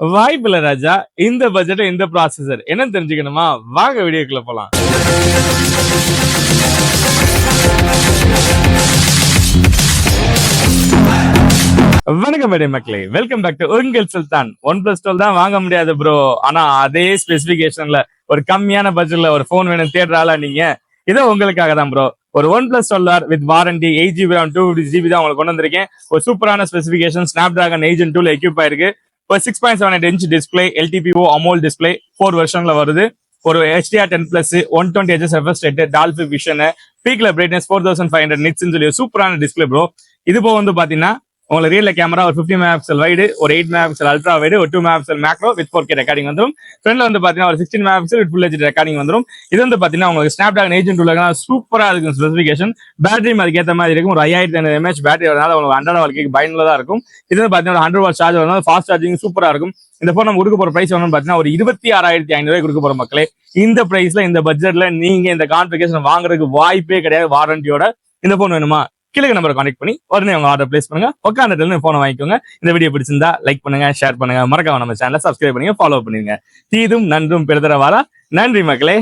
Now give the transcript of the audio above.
வாய்ப்பில்ல ராஜா. இந்த பட்ஜெட் இந்த ப்ராசஸர் என்ன தெரிஞ்சுக்கணுமா? வாங்க வீடியோக்குள்ள போலாம். வணக்கம் மேடம் மக்களே. வெல்கம் பேக் டு உங்கள் சுல்தான். ஒன் பிளஸ் டுவெல் தான் வாங்க முடியாது ப்ரோ ஆனா அதே ஸ்பெசிபிகேஷன்ல ஒரு கம்மியான பட்ஜெட்ல ஒரு ஃபோன் வேணும் தேடுறாளா நீங்க. இதோ உங்களுக்காக தான் ப்ரோ ஒரு OnePlus twelve with warranty eight GB two fifty GB தான் உங்களுக்கு கொண்டு வந்திருக்கேன். ஒரு சூப்பரான ஸ்பெசிபிகேஷன் ஸ்னாப் டிராகன் எயிட் டூல எக்யூப் ஆயிருக்கு. ஒரு six point seven eight inch display LTPO AMOLED display four வெர்ஷன்ல வருது. ஒரு HDR ten plus one twenty HS refresh rate Dolby vision பீக்ல brightness four thousand five hundred nits சொல்லி சூப்பரான display bro இது போக வந்து பாத்தீங்கன்னா உங்களுக்கு ரியல் கேமரா ஒரு ஃபிஃப்டி மெகாபிக்சல் வைடு ஒரு எயிட் மெகாபிக்சல் அல்ட்ரா வைடு ஒரு two megapixel macro with four K recording வந்துடும் ஃப்ரண்ட்ல வந்து பாத்தீங்கன்னா ஒரு sixteen megapixel with full HD recording வந்துடும் இது வந்து பாத்தீங்கன்னா உங்களுக்கு ஸ்னாப் டிராகன் ஏஜென்ட் உள்ள சூப்பரா இருக்கும் ஸ்பெசிஃபிகேஷன் பேட்டரி அதுக்கேற்ற மாதிரி இருக்கும். ஒரு ஐயாயிரத்தி ஐநூறு எம்ஏஹெச் பேட்டரி வரனால உங்களுக்கு அன்றாட வாழ்க்கைக்கு பயனுள்ளதா இருக்கும். இது வந்து பாத்தீங்கன்னா ஒரு ஹண்ட்ரட் வாட் சார்ஜ் வரனால ஃபாஸ்ட் சார்ஜிங் சூப்பரா இருக்கும். இந்த ஃபோன் நம்ம கொடுக்க போற பிரைஸ் வந்து பாத்தீங்கன்னா ஒரு இருபத்தி ஆறாயிரத்தி ஐநூறு கொடுக்க போற மக்களே. இந்த பிரைஸ்ல இந்த பட்ஜெட்ல நீங்க இந்த கான்ஃபிகேஷன் வாங்குறதுக்கு வாய்ப்பே கிடையாது. வாரண்டியோட இந்த ஃபோன் வேணுமா? கீழே நம்பரை கான்டெக்ட் பண்ணி உடனே உங்க ஆர்டர் பிளேஸ் பண்ணுங்க. உட்காந்துட்டு இருந்து போனை வாங்கிக்கோங்க. இந்த வீடியோ பிடிச்சிருந்தா லைக் பண்ணுங்க ஷேர் பண்ணுங்க. மறக்காம நம்ம சேனலை சப்ஸ்கிரைப் பண்ணுங்க ஃபாலோ பண்ணுங்க தீதும் நன்றும் பெருதரவாரா நன்றி மக்களே.